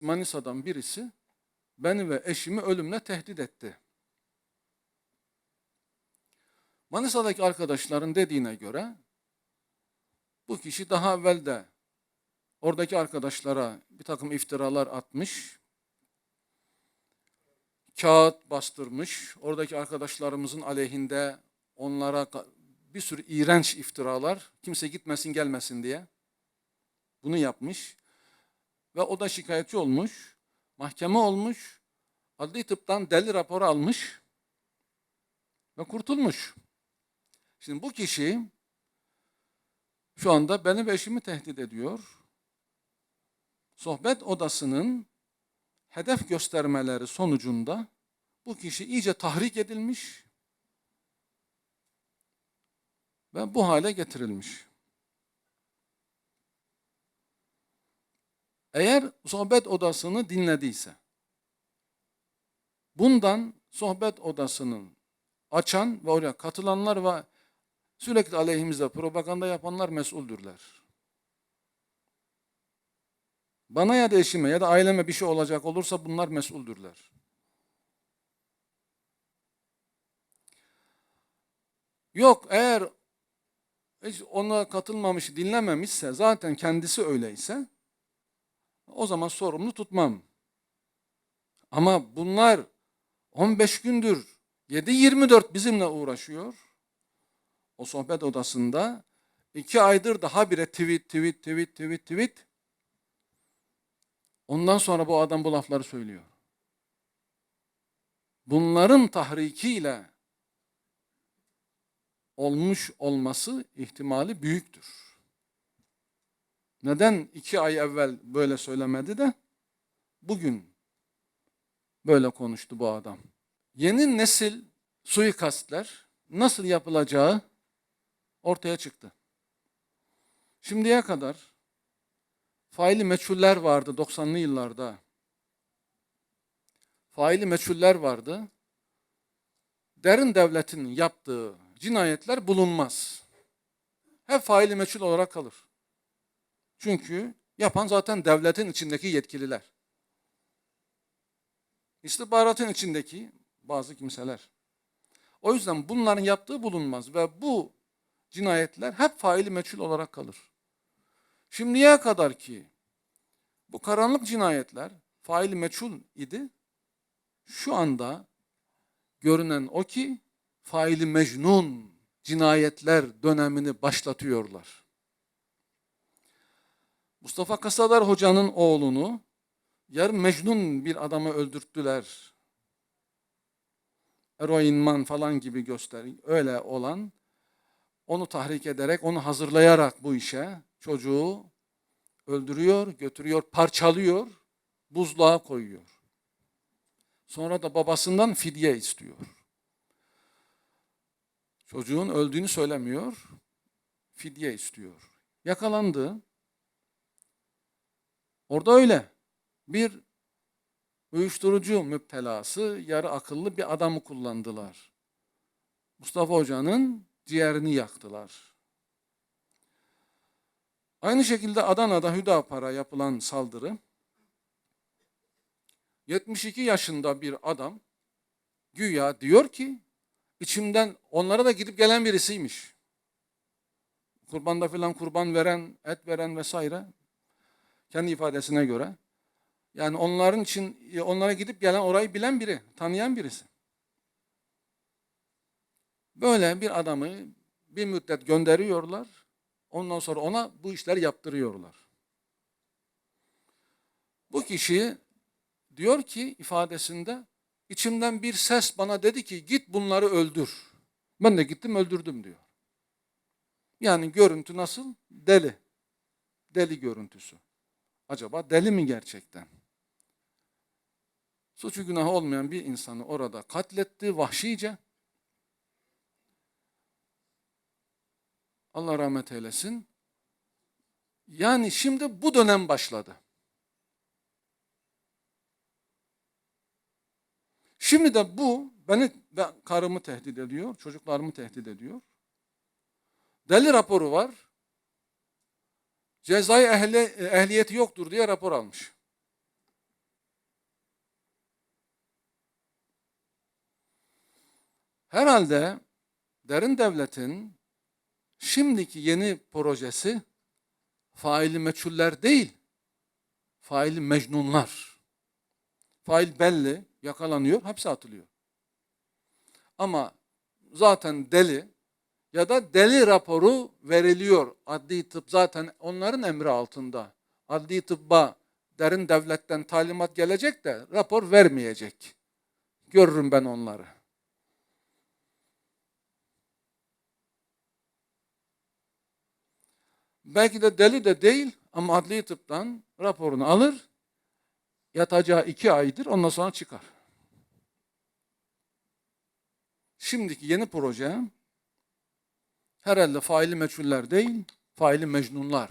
Manisa'dan birisi beni ve eşimi ölümle tehdit etti. Manisa'daki arkadaşların dediğine göre bu kişi daha evvel de oradaki arkadaşlara bir takım iftiralar atmış, kağıt bastırmış, oradaki arkadaşlarımızın aleyhinde onlara bir sürü iğrenç iftiralar, kimse gitmesin gelmesin diye bunu yapmış. Ve o da şikayetçi olmuş, mahkeme olmuş, adli tıptan deli raporu almış ve kurtulmuş. Şimdi bu kişi şu anda beni ve eşimi tehdit ediyor. Sohbet odasının hedef göstermeleri sonucunda bu kişi iyice tahrik edilmiş ve bu hale getirilmiş. Eğer sohbet odasını dinlediyse, bundan sohbet odasının açan ve oraya katılanlar ve sürekli aleyhimizde propaganda yapanlar mesuldürler. Bana ya da eşime ya da aileme bir şey olacak olursa bunlar mesuldürler. Yok eğer hiç ona katılmamış, dinlememişse, zaten kendisi öyleyse o zaman sorumlu tutmam. Ama bunlar 15 gündür 7-24 bizimle uğraşıyor. O sohbet odasında iki aydır daha bire tweet, tweet, tweet, tweet, tweet. Ondan sonra bu adam bu lafları söylüyor. Bunların tahrikiyle olmuş olması ihtimali büyüktür. Neden iki ay evvel böyle söylemedi de bugün böyle konuştu bu adam. Yeni nesil suikastler nasıl yapılacağı ortaya çıktı. Şimdiye kadar faili meçhuller vardı 90'lı yıllarda. Faili meçhuller vardı. Derin devletin yaptığı cinayetler bulunmaz. Hep faili meçhul olarak kalır. Çünkü yapan zaten devletin içindeki yetkililer. İstihbaratın içindeki bazı kimseler. O yüzden bunların yaptığı bulunmaz ve bu cinayetler hep faili meçhul olarak kalır. Şimdiye kadar ki bu karanlık cinayetler faili meçhul idi. Şu anda görünen o ki faili mecnun cinayetler dönemini başlatıyorlar. Mustafa Kasadar Hoca'nın oğlunu yarı mecnun bir adamı öldürttüler. Eroinman falan gibi göster öyle olan onu tahrik ederek, onu hazırlayarak bu işe çocuğu öldürüyor, götürüyor, parçalıyor, buzluğa koyuyor. Sonra da babasından fidye istiyor. Çocuğun öldüğünü söylemiyor, fidye istiyor. Yakalandı. Orada öyle. Bir uyuşturucu müptelası, yarı akıllı bir adamı kullandılar. Mustafa Hoca'nın ciğerini yaktılar. Aynı şekilde Adana'da Hüdapar'a yapılan saldırı, 72 yaşında bir adam güya diyor ki, içimden onlara da gidip gelen birisiymiş. Kurbanda filan kurban veren, et veren vesaire kendi ifadesine göre. Yani onların için onlara gidip gelen orayı bilen biri, tanıyan birisi. Böyle bir adamı bir müddet gönderiyorlar. Ondan sonra ona bu işler yaptırıyorlar. Bu kişi diyor ki ifadesinde içimden bir ses bana dedi ki git bunları öldür. Ben de gittim öldürdüm diyor. Yani görüntü nasıl? Deli. Deli görüntüsü. Acaba deli mi gerçekten? Suçu günahı olmayan bir insanı orada katletti vahşice. Allah rahmet eylesin. Yani şimdi bu dönem başladı. Şimdi de bu beni ve karımı tehdit ediyor, çocuklarımı tehdit ediyor. Deli raporu var. Cezai ehli, ehliyeti yoktur diye rapor almış. Herhalde derin devletin şimdiki yeni projesi faili meçhuller değil, faili mecnunlar. Fail belli, yakalanıyor, hapse atılıyor. Ama zaten deli, ya da deli raporu veriliyor. Adli tıp zaten onların emri altında. Adli tıbba derin devletten talimat gelecek de rapor vermeyecek. Görürüm ben onları. Belki de deli de değil ama adli tıptan raporunu alır. Yatacağı iki aydır ondan sonra çıkar. Şimdiki yeni proje herhalde faili meçhuller değil, faili mecnunlar.